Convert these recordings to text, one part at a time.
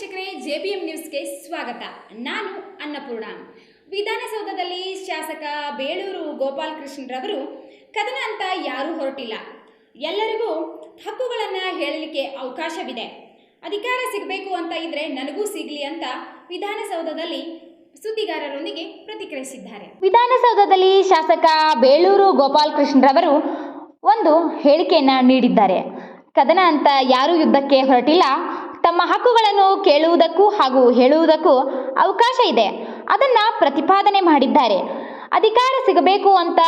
ವೀಕ್ಷಕರೇ ಎಂ ನ್ಯೂಸ್ಗೆ ಸ್ವಾಗತ. ನಾನು ಅನ್ನಪೂರ್ಣ. ವಿಧಾನಸೌಧದಲ್ಲಿ ಶಾಸಕ ಬೇಳೂರು ಗೋಪಾಲಕೃಷ್ಣರವರು, ಕದನ ಅಂತ ಯಾರೂ ಹೊರಟಿಲ್ಲ. ಎಲ್ಲರಿಗೂ ಹಕ್ಕುಗಳನ್ನು ಹೇಳಲಿಕ್ಕೆ ಅವಕಾಶವಿದೆ. ಅಧಿಕಾರ ಸಿಗಬೇಕು ಅಂತ ಇದ್ರೆ ನನಗೂ ಸಿಗಲಿ ಅಂತ ವಿಧಾನಸೌಧದಲ್ಲಿ ಸುದ್ದಿಗಾರರೊಂದಿಗೆ ಪ್ರತಿಕ್ರಿಯಿಸಿದ್ದಾರೆ. ವಿಧಾನಸೌಧದಲ್ಲಿ ಶಾಸಕ ಬೇಳೂರು ಗೋಪಾಲಕೃಷ್ಣರವರು ಒಂದು ಹೇಳಿಕೆಯನ್ನು ನೀಡಿದ್ದಾರೆ. ಕದನ ಅಂತ ಯಾರೂ ಯುದ್ಧಕ್ಕೆ ಹೊರಟಿಲ್ಲ. ತಮ್ಮ ಹಕ್ಕುಗಳನ್ನು ಕೇಳುವುದಕ್ಕೂ ಹಾಗೂ ಹೇಳುವುದಕ್ಕೂ ಅವಕಾಶ ಇದೆ. ಅದನ್ನು ಪ್ರತಿಪಾದನೆ ಮಾಡಿದ್ದಾರೆ. ಅಧಿಕಾರ ಸಿಗಬೇಕು ಅಂತ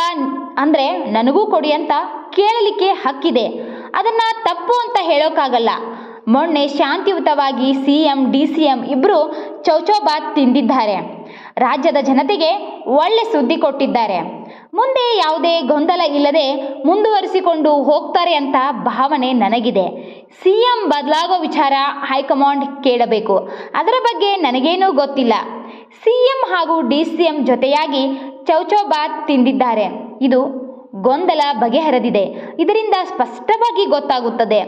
ಅಂದರೆ ನನಗೂ ಕೊಡಿ ಅಂತ ಕೇಳಲಿಕ್ಕೆ ಹಕ್ಕಿದೆ. ಅದನ್ನು ತಪ್ಪು ಅಂತ ಹೇಳೋಕ್ಕಾಗಲ್ಲ ಮೊನ್ನೆ ಶಾಂತಿಯುತವಾಗಿ C M, D C M ಇಬ್ಬರು ಚೌಚೌಬಾತ್ ತಿಂದಿದ್ದಾರೆ. ರಾಜ್ಯದ ಜನತೆಗೆ ಒಳ್ಳೆ ಸುದ್ದಿ ಕೊಟ್ಟಿದ್ದಾರೆ. ಮುಂದೆ ಯಾವುದೇ ಗೊಂದಲ ಇಲ್ಲದೆ ಮುಂದುವರಿಸಿಕೊಂಡು ಹೋಗ್ತಾರೆ ಅಂತ ಭಾವನೆ ನನಗಿದೆ. ಸಿ ಎಂ ಬದಲಾಗೋ ವಿಚಾರ ಹೈಕಮಾಂಡ್ ಕೇಳಬೇಕು. ಅದರ ಬಗ್ಗೆ ನನಗೇನೂ ಗೊತ್ತಿಲ್ಲ. ಸಿ ಎಂ ಹಾಗೂ ಡಿ ಸಿ ಎಂ ಜೊತೆಯಾಗಿ ಚೌಚೌಬಾತ್ ತಿಂದಿದ್ದಾರೆ. ಇದು ಗೊಂದಲ ಬಗೆಹರಿದಿದೆ. ಇದರಿಂದ ಸ್ಪಷ್ಟವಾಗಿ ಗೊತ್ತಾಗುತ್ತದೆ.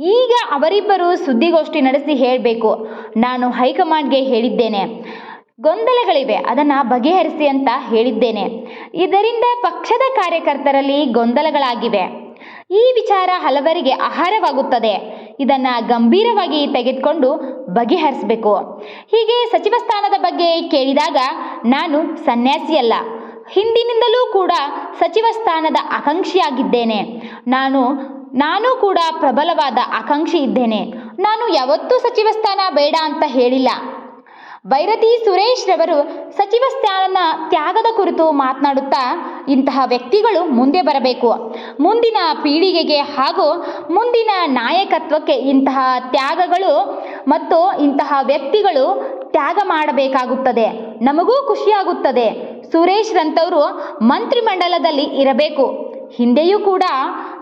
ಈಗ ಅವರಿಬ್ಬರು ಸುದ್ದಿಗೋಷ್ಠಿ ನಡೆಸಿ ಹೇಳಬೇಕು. ನಾನು ಹೈಕಮಾಂಡ್ಗೆ ಹೇಳಿದ್ದೇನೆ. ಗೊಂದಲಗಳಿವೆ. ಅದನ್ನು ಬಗೆಹರಿಸಿ ಅಂತ ಹೇಳಿದ್ದೇನೆ. ಇದರಿಂದ ಪಕ್ಷದ ಕಾರ್ಯಕರ್ತರಲ್ಲಿ ಗೊಂದಲಗಳಾಗಿವೆ. ಈ ವಿಚಾರ ಹಲವರಿಗೆ ಆಹಾರವಾಗುತ್ತದೆ. ಇದನ್ನು ಗಂಭೀರವಾಗಿ ತೆಗೆದುಕೊಂಡು ಬಗೆಹರಿಸಬೇಕು. ಹೀಗೆ ಸಚಿವ ಸ್ಥಾನದ ಬಗ್ಗೆ ಕೇಳಿದಾಗ ನಾನು ಸನ್ಯಾಸಿಯಲ್ಲ ಹಿಂದಿನಿಂದಲೂ ಕೂಡ ಸಚಿವ ಸ್ಥಾನದ ಆಕಾಂಕ್ಷಿಯಾಗಿದ್ದೇನೆ. ನಾನು ನಾನು ಕೂಡ ಪ್ರಬಲವಾದ ಆಕಾಂಕ್ಷಿ ಇದ್ದೇನೆ. ನಾನು ಯಾವತ್ತೂ ಸಚಿವ ಸ್ಥಾನ ಬೇಡ ಅಂತ ಹೇಳಿಲ್ಲ. ಭೈರತಿ ಸುರೇಶ್ ರವರು ಸಚಿವ ಸ್ಥಾನ ತ್ಯಾಗದ ಕುರಿತು ಮಾತನಾಡುತ್ತಾ ಇಂತಹ ವ್ಯಕ್ತಿಗಳು ಮುಂದೆ ಬರಬೇಕು. ಮುಂದಿನ ಪೀಳಿಗೆಗೆ ಹಾಗೂ ಮುಂದಿನ ನಾಯಕತ್ವಕ್ಕೆ ಇಂತಹ ತ್ಯಾಗಗಳು ಮತ್ತು ಇಂತಹ ವ್ಯಕ್ತಿಗಳು ತ್ಯಾಗ ಮಾಡಬೇಕಾಗುತ್ತದೆ. ನಮಗೂ ಖುಷಿಯಾಗುತ್ತದೆ. ಸುರೇಶ್ ರಂತವರು ಮಂತ್ರಿಮಂಡಲದಲ್ಲಿ ಇರಬೇಕು. ಹಿಂದೆಯೂ ಕೂಡ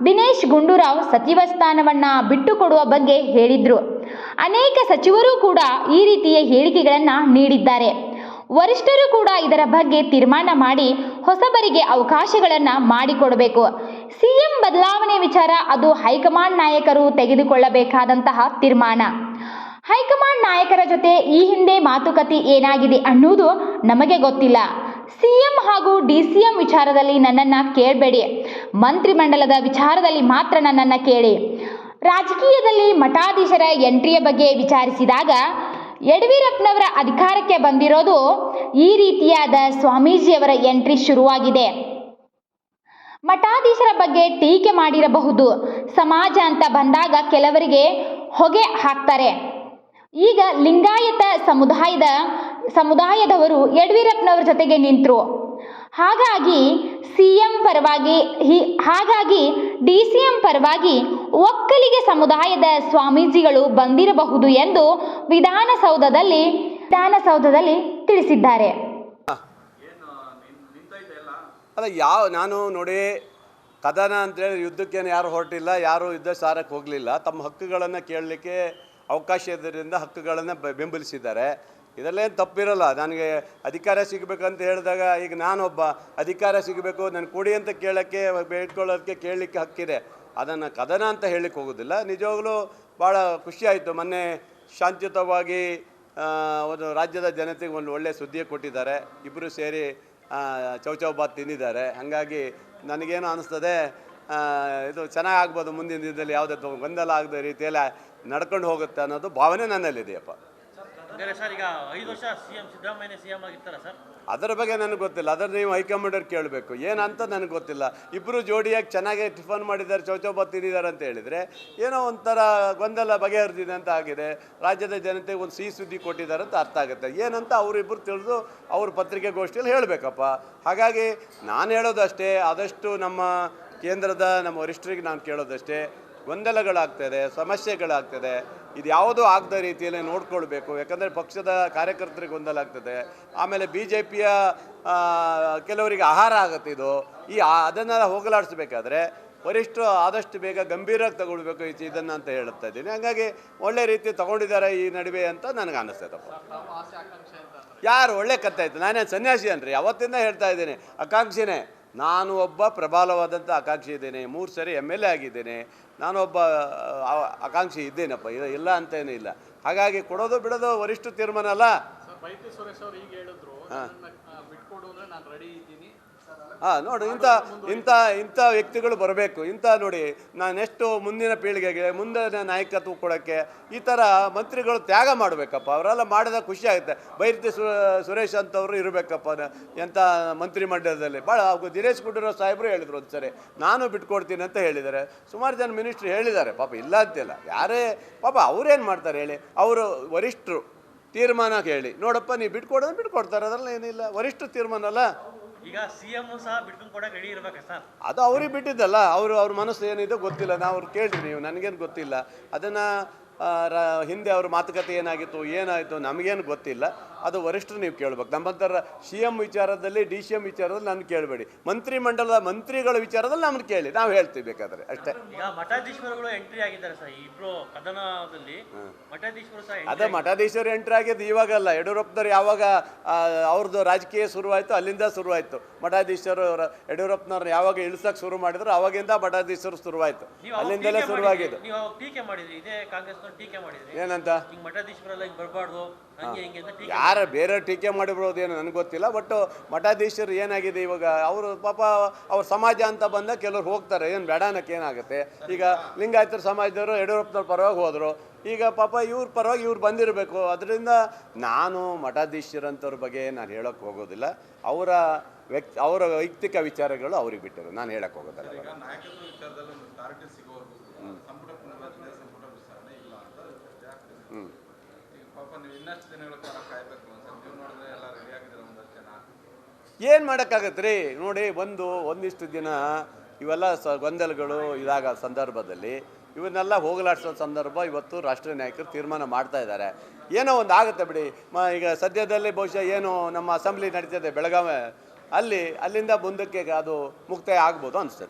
ದಿನೇಶ್ ಗುಂಡೂರಾವ್ ಸಚಿವ ಸ್ಥಾನವನ್ನು ಬಿಟ್ಟುಕೊಡುವ ಬಗ್ಗೆ ಹೇಳಿದ್ರು. ಅನೇಕ ಸಚಿವರು ಕೂಡ ಈ ರೀತಿಯ ಹೇಳಿಕೆಗಳನ್ನು ನೀಡಿದ್ದಾರೆ. ವರಿಷ್ಠರು ಕೂಡ ಇದರ ಬಗ್ಗೆ ತೀರ್ಮಾನ ಮಾಡಿ ಹೊಸಬರಿಗೆ ಅವಕಾಶಗಳನ್ನು ಮಾಡಿಕೊಡಬೇಕು. ಸಿಎಂ ಬದಲಾವಣೆ ವಿಚಾರ ಅದು ಹೈಕಮಾಂಡ್ ನಾಯಕರು ತೆಗೆದುಕೊಳ್ಳಬೇಕಾದಂತಹ ತೀರ್ಮಾನ. ಹೈಕಮಾಂಡ್ ನಾಯಕರ ಜೊತೆ ಈ ಹಿಂದೆ ಮಾತುಕತೆ ಏನಾಗಿದೆ ಅನ್ನುವುದು ನಮಗೆ ಗೊತ್ತಿಲ್ಲ. ಸಿಎಂ ಹಾಗೂ ಡಿ ಸಿ ಎಂ ವಿಚಾರದಲ್ಲಿ ನನ್ನನ್ನು ಕೇಳಬೇಡಿ. ಮಂತ್ರಿಮಂಡಲದ ವಿಚಾರದಲ್ಲಿ ಮಾತ್ರ ನನ್ನನ್ನು ಕೇಳಿ. ರಾಜಕೀಯದಲ್ಲಿ ಮಠಾಧೀಶರ ಎಂಟ್ರಿಯ ಬಗ್ಗೆ ವಿಚಾರಿಸಿದಾಗ ಯಡಿಯೂರಪ್ಪನವರ ಅಧಿಕಾರಕ್ಕೆ ಬಂದಿರೋದು ಈ ರೀತಿಯಾದ ಸ್ವಾಮೀಜಿಯವರ ಎಂಟ್ರಿ ಶುರುವಾಗಿದೆ. ಮಠಾಧೀಶರ ಬಗ್ಗೆ ಟೀಕೆ ಮಾಡಿರಬಹುದು. ಸಮಾಜ ಅಂತ ಬಂದಾಗ ಕೆಲವರಿಗೆ ಹೊಗೆ ಹಾಕ್ತಾರೆ. ಈಗ ಲಿಂಗಾಯತ ಸಮುದಾಯದ, ಸಮುದಾಯದವರು ಯಡವೀರಪ್ಪನವರ ಜೊತೆಗೆ ನಿಂತರು. ಹಾಗಾಗಿ ಸಿ ಎಂ ಪರವಾಗಿ ಹಿ, ಹಾಗಾಗಿ ಡಿ ಸಿ ಎಂ ಪರವಾಗಿ ಒಕ್ಕಲಿಗೆ ಸಮುದಾಯದ ಸ್ವಾಮೀಜಿಗಳು ಬಂದಿರಬಹುದು ಎಂದು ವಿಧಾನಸೌಧದಲ್ಲಿ ವಿಧಾನಸೌಧದಲ್ಲಿ ತಿಳಿಸಿದ್ದಾರೆ. ಅಲ್ಲ, ಯಾವ, ನಾನು ನೋಡಿ ಕದನ ಅಂತೇಳಿ ಯುದ್ಧಕ್ಕೇನು ಯಾರು ಹೊರಟಿಲ್ಲ, ಯಾರು ಯುದ್ಧ ಸಾರಕ್ಕೆ ಹೋಗಲಿಲ್ಲ, ತಮ್ಮ ಹಕ್ಕುಗಳನ್ನು ಕೇಳಲಿಕ್ಕೆ ಅವಕಾಶ ಇದ್ದರಿಂದ ಹಕ್ಕುಗಳನ್ನು ಬೆಂಬಲಿಸಿದ್ದಾರೆ. ಇದರಲ್ಲೇನು ತಪ್ಪಿರಲ್ಲ. ನನಗೆ ಅಧಿಕಾರ ಸಿಗಬೇಕಂತ ಹೇಳಿದಾಗ ಈಗ ನಾನೊಬ್ಬ, ಅಧಿಕಾರ ಸಿಗಬೇಕು, ನಾನು ಕೊಡಿ ಅಂತ ಕೇಳೋಕ್ಕೆ, ಬೇಡ್ಕೊಳ್ಳೋದಕ್ಕೆ ಕೇಳಲಿಕ್ಕೆ ಹಕ್ಕಿದೆ. ಅದನ್ನು ಕದನ ಅಂತ ಹೇಳಲಿಕ್ಕೆ ಹೋಗೋದಿಲ್ಲ. ನಿಜವಾಗಲೂ ಭಾಳ ಖುಷಿಯಾಯಿತು ಮೊನ್ನೆ ಶಾಂತಿಯುತವಾಗಿ ಒಂದು ರಾಜ್ಯದ ಜನತೆಗೆ ಒಂದು ಒಳ್ಳೆಯ ಸುದ್ದಿ ಕೊಟ್ಟಿದ್ದಾರೆ. ಇಬ್ಬರು ಸೇರಿ ಚೌಚೌ ಬಾತ್ ತಿಂದಿದ್ದಾರೆ. ಹಾಗಾಗಿ ನನಗೇನು ಅನಿಸ್ತದೆ ಇದು ಚೆನ್ನಾಗಿ ಆಗ್ಬೋದು ಮುಂದಿನ ದಿನದಲ್ಲಿ. ಯಾವುದೇ ಗೊಂದಲ ಆಗದ ರೀತಿಯಲ್ಲಿ ನಡ್ಕೊಂಡು ಹೋಗುತ್ತೆ ಅನ್ನೋದು ಭಾವನೆ ನನ್ನಲ್ಲಿದೆಯಪ್ಪ. ಈಗ ಅದರ ಬಗ್ಗೆ ನನಗೆ ಗೊತ್ತಿಲ್ಲ. ಅದನ್ನು ನೀವು ಹೈಕಮಾಂಡರ್ ಕೇಳಬೇಕು. ಏನಂತ ನನಗೆ ಗೊತ್ತಿಲ್ಲ. ಇಬ್ಬರು ಜೋಡಿಯಾಗಿ ಚೆನ್ನಾಗಿ ಟಿಫನ್ ಮಾಡಿದ್ದಾರೆ ಚೌಚೌಬ ತಿಂದಿದ್ದಾರೆ ಅಂತ ಹೇಳಿದರೆ ಏನೋ ಒಂಥರ ಗೊಂದಲ ಬಗೆಹರಿದಿದೆ ಅಂತ ಆಗಿದೆ. ರಾಜ್ಯದ ಜನತೆಗೆ ಒಂದು ಸಿಹಿ ಸುದ್ದಿ ಕೊಟ್ಟಿದ್ದಾರೆ ಅಂತ ಅರ್ಥ ಆಗುತ್ತೆ. ಏನಂತ ಅವರಿಬ್ಬರು ತಿಳಿದು ಅವ್ರ ಪತ್ರಿಕೆಗೋಷ್ಠಿಯಲ್ಲಿ ಹೇಳಬೇಕಪ್ಪ. ಹಾಗಾಗಿ ನಾನು ಹೇಳೋದಷ್ಟೇ, ಆದಷ್ಟು ನಮ್ಮ ಕೇಂದ್ರದ ನಮ್ಮ ವರಿಷ್ಠರಿಗೆ ನಾನು ಕೇಳೋದಷ್ಟೇ. ಗೊಂದಲಗಳಾಗ್ತದೆ, ಸಮಸ್ಯೆಗಳಾಗ್ತದೆ, ಇದು ಯಾವುದೂ ಆಗದ ರೀತಿಯಲ್ಲಿ ನೋಡ್ಕೊಳ್ಬೇಕು. ಯಾಕಂದರೆ ಪಕ್ಷದ ಕಾರ್ಯಕರ್ತರಿಗೆ ಗೊಂದಲ ಆಗ್ತದೆ. ಆಮೇಲೆ ಬಿ ಜೆ ಪಿಯ ಕೆಲವರಿಗೆ ಆಹಾರ ಆಗುತ್ತೆ ಇದು. ಈ ಅದನ್ನೆಲ್ಲ ಹೋಗಲಾಡಿಸ್ಬೇಕಾದ್ರೆ ವರಿಷ್ಠರು ಆದಷ್ಟು ಬೇಗ ಗಂಭೀರವಾಗಿ ತಗೊಳ್ಬೇಕು ಈ ಇದನ್ನು ಅಂತ ಹೇಳುತ್ತಾ ಇದ್ದೀನಿ. ಹಾಗಾಗಿ ಒಳ್ಳೆ ರೀತಿ ತಗೊಂಡಿದ್ದಾರೆ ಈ ನಡುವೆ ಅಂತ ನನಗೆ ಅನ್ನಿಸ್ತೈತಪ್ಪ ಯಾರು ಒಳ್ಳೆ ಕತ್ತೆ ಆಯ್ತು? ನಾನೇನು ಸನ್ಯಾಸಿ ಅನ್ರಿ? ಅವತ್ತಿಂದ ಹೇಳ್ತಾ ಇದ್ದೀನಿ. ಆಕಾಂಕ್ಷಿನೇ ನಾನು ಒಬ್ಬ ಪ್ರಬಲವಾದಂಥ ಆಕಾಂಕ್ಷಿ ಇದ್ದೇನೆ ಮೂರು ಸರಿ ಎಂ ಎಲ್ ಎ ಆಗಿದ್ದೇನೆ ನಾನೊಬ್ಬ ಒಬ್ಬ ಆಕಾಂಕ್ಷಿ ಇದ್ದೇನಪ್ಪ ಇಲ್ಲ ಇಲ್ಲ ಅಂತೇನೂ ಇಲ್ಲ. ಹಾಗಾಗಿ ಕೊಡೋದು ಬಿಡೋದು ವರಿಷ್ಠ ತೀರ್ಮಾನ ಅಲ್ಲ? ಸರ್ ಹಾಂ ನೋಡು, ಇಂಥ ಇಂಥ ಇಂಥ ವ್ಯಕ್ತಿಗಳು ಬರಬೇಕು. ಇಂಥ ನೋಡಿ ನಾನು ಎಷ್ಟು ಮುಂದಿನ ಪೀಳಿಗೆಗೆ, ಮುಂದಿನ ನಾಯಕತ್ವ ಕೊಡೋಕ್ಕೆ ಈ ಥರ ಮಂತ್ರಿಗಳು ತ್ಯಾಗ ಮಾಡಬೇಕಪ್ಪ. ಅವರೆಲ್ಲ ಮಾಡಿದಾಗ ಖುಷಿ ಆಗುತ್ತೆ. ಬೈರತಿ ಸು, ಸುರೇಶ್ ಅಂತವರು ಇರಬೇಕಪ್ಪ ಎಂಥ ಮಂತ್ರಿ ಮಂಡಲದಲ್ಲಿ. ಭಾಳ ದಿನೇಶ್ ಗುಂಡೂರಾವ್ ಸಾಹೇಬರು ಹೇಳಿದ್ರು ಒಂದು ಸರಿ ನಾನು ಬಿಟ್ಕೊಡ್ತೀನಿ ಅಂತ ಹೇಳಿದ್ದಾರೆ. ಸುಮಾರು ಜನ ಮಿನಿಸ್ಟ್ರ್ ಹೇಳಿದ್ದಾರೆ. ಪಾಪ ಇಲ್ಲ ಅಂತಿಲ್ಲ. ಯಾರೇ, ಪಾಪ ಅವ್ರೇನು ಮಾಡ್ತಾರೆ ಹೇಳಿ? ಅವರು ವರಿಷ್ಠರು ತೀರ್ಮಾನ ಹೇಳಿ. ನೋಡಪ್ಪ ನೀವು ಬಿಟ್ಕೊಡೋದು ಬಿಟ್ಕೊಡ್ತಾರೆ. ಅದರಲ್ಲಿ ಏನಿಲ್ಲ ವರಿಷ್ಠ ತೀರ್ಮಾನ ಅಲ್ಲ? ಈಗ ಸಿಎಂ ಸಹ ಬಿಟ್ಕೊಂಡು ರೆಡಿ ಇರಬೇಕು ಸರ್? ಅದು ಅವ್ರಿಗೆ ಬಿಟ್ಟಿದ್ದಲ್ಲ, ಅವರು ಅವ್ರ ಮನಸ್ಸು ಏನಿದೆ ಗೊತ್ತಿಲ್ಲ. ನಾವು ಅವ್ರು ಕೇಳ್ರಿ ನೀವು, ನನಗೇನು ಗೊತ್ತಿಲ್ಲ. ಅದನ್ನು ಹಿಂದೆ ಅವ್ರ ಮಾತುಕತೆ ಏನಾಗಿತ್ತು, ಏನಾಯಿತು ನಮಗೇನು ಗೊತ್ತಿಲ್ಲ. ಅದು ವರಿಷ್ಠರು ನೀವು ಕೇಳಬೇಕು. ನಮ್ಮಂತರ ಸಿ ಎಂ ವಿಚಾರದಲ್ಲಿ ಡಿ ಸಿ ಎಂ ವಿಚಾರದಲ್ಲಿ ನಾನು ಕೇಳಬೇಡಿ. ಮಂತ್ರಿಮಂಡಲದ ಮಂತ್ರಿಗಳ ವಿಚಾರದಲ್ಲಿ ನಮ್ಮನ್ನು ಕೇಳಿ ನಾವು ಹೇಳ್ತೀವಿ ಬೇಕಾದ್ರೆ ಅಷ್ಟೇ. ಮಠಾಧೀಶ್ವರಗಳು ಎಂಟ್ರಿ ಆಗಿದ್ದಾರೆ ಸರ್ ಕದನದಲ್ಲಿ ಮಠಾಧೀಶ್ವರ ಅದೇ ಮಠಾಧೀಶರು ಎಂಟ್ರಿ ಆಗಿದ್ದು ಇವಾಗಲ್ಲ. ಯಡಿಯೂರಪ್ಪನವ್ರು ಯಾವಾಗ ಅವ್ರದ್ದು ರಾಜಕೀಯ ಶುರುವಾಯಿತು ಅಲ್ಲಿಂದ ಶುರುವಾಯಿತು. ಮಠಾಧೀಶರು ಅವ್ರ- ಯಡಿಯೂರಪ್ಪನವ್ರು ಯಾವಾಗ ಇಳಿಸಕ್ಕೆ ಶುರು ಮಾಡಿದ್ರು ಅವಾಗಿಂದ ಮಠಾಧೀಶರು ಶುರುವಾಯಿತು. ಅಲ್ಲಿಂದಲೇ ಶುರುವಾಗಿದ್ದು ಟೀಕೆ ಮಾಡಿದ್ರಿ ಇದೇ ಕಾಂಗ್ರೆಸ್ ಟೀಕೆ ಮಾಡಿದ್ರಿ. ಏನಂತ? ಮಠಾಧೀಶ್ವರ ಮಠಾಧೀಶ್ವರೆಲ್ಲ ಬರಬಾರ್ದು ಯಾರ ಬೇರೆ ಟೀಕೆ ಮಾಡಿಬಿಡೋದು ಏನು ನನಗೆ ಗೊತ್ತಿಲ್ಲ ಬಟ್ ಮಠಾಧೀಶರು ಏನಾಗಿದೆ ಇವಾಗ, ಅವರು ಪಾಪ ಅವ್ರ ಸಮಾಜ ಅಂತ ಬಂದ ಕೆಲವ್ರು ಹೋಗ್ತಾರೆ, ಏನು ಬೇಡ ಅನ್ನಕ್ಕೆ ಏನಾಗುತ್ತೆ? ಈಗ ಲಿಂಗಾಯತರ ಸಮಾಜದವರು ಯಡಿಯೂರಪ್ಪನವ್ರ ಪರವಾಗಿ ಹೋದರು, ಈಗ ಪಾಪ ಇವ್ರ ಪರವಾಗಿ ಇವ್ರು ಬಂದಿರಬೇಕು, ಅದರಿಂದ ನಾನು ಮಠಾಧೀಶರಂಥವ್ರ ಬಗ್ಗೆ ನಾನು ಹೇಳೋಕ್ಕೆ ಹೋಗೋದಿಲ್ಲ, ಅವರ ವ್ಯಕ್ತಿ, ಅವರ ವೈಯಕ್ತಿಕ ವಿಚಾರಗಳು ಅವ್ರಿಗೆ ಬಿಟ್ಟರು ನಾನು ಹೇಳಕ್ಕೆ ಹೋಗೋದಿಲ್ಲ ಈಗ ನಾಯಕತ್ವ ವಿಚಾರದಲ್ಲಿ ಒಂದು ಕ್ಲಾರಿಟಿ ಸಿಗೋವರೆಗೂ ಸಂಪುಟ ಪುನರ್ರಚನೆ ಸಂಪುಟ ವಿಸ್ತರಣೆ ಇಲ್ಲ ಅಂತ ಚರ್ಚೆ ಆಗ್ತಿದೆ ಹ್ಞೂ ಈಗ ಪಾಪ ನೀವು ಇನ್ನಷ್ಟು ದಿನಗಳ ಕಾಲ ಕಾಯ್ಬೇಕು ಅಂತ ನೀವು ನೋಡಿದ್ರೆ ಎಲ್ಲ ರೆಡಿ ಆಗಿದ್ರೆ ಒಂದಷ್ಟು ಜನ. ಏನು ಮಾಡೋಕ್ಕಾಗತ್ತೆ ರೀ ನೋಡಿ, ಒಂದು, ಒಂದಿಷ್ಟು ದಿನ ಇವೆಲ್ಲ ಸ, ಗೊಂದಲಗಳು ಇದಾಗ ಸಂದರ್ಭದಲ್ಲಿ ಇವನ್ನೆಲ್ಲ ಹೋಗಲಾಡಿಸೋ ಸಂದರ್ಭ ಇವತ್ತು ರಾಷ್ಟ್ರೀಯ ನಾಯಕರು ತೀರ್ಮಾನ ಮಾಡ್ತಾ ಇದ್ದಾರೆ. ಏನೋ ಒಂದು ಆಗುತ್ತೆ ಬಿಡಿ. ಮ, ಈಗ ಸದ್ಯದಲ್ಲಿ ಬಹುಶಃ ಏನು ನಮ್ಮ ಅಸೆಂಬ್ಲಿ ನಡೀತದೆ ಬೆಳಗಾವಿ, ಅಲ್ಲಿ, ಅಲ್ಲಿಂದ ಮುಂದಕ್ಕೆ ಅದು ಮುಕ್ತಾಯ ಆಗ್ಬೋದು ಅನಿಸ್ತದೆ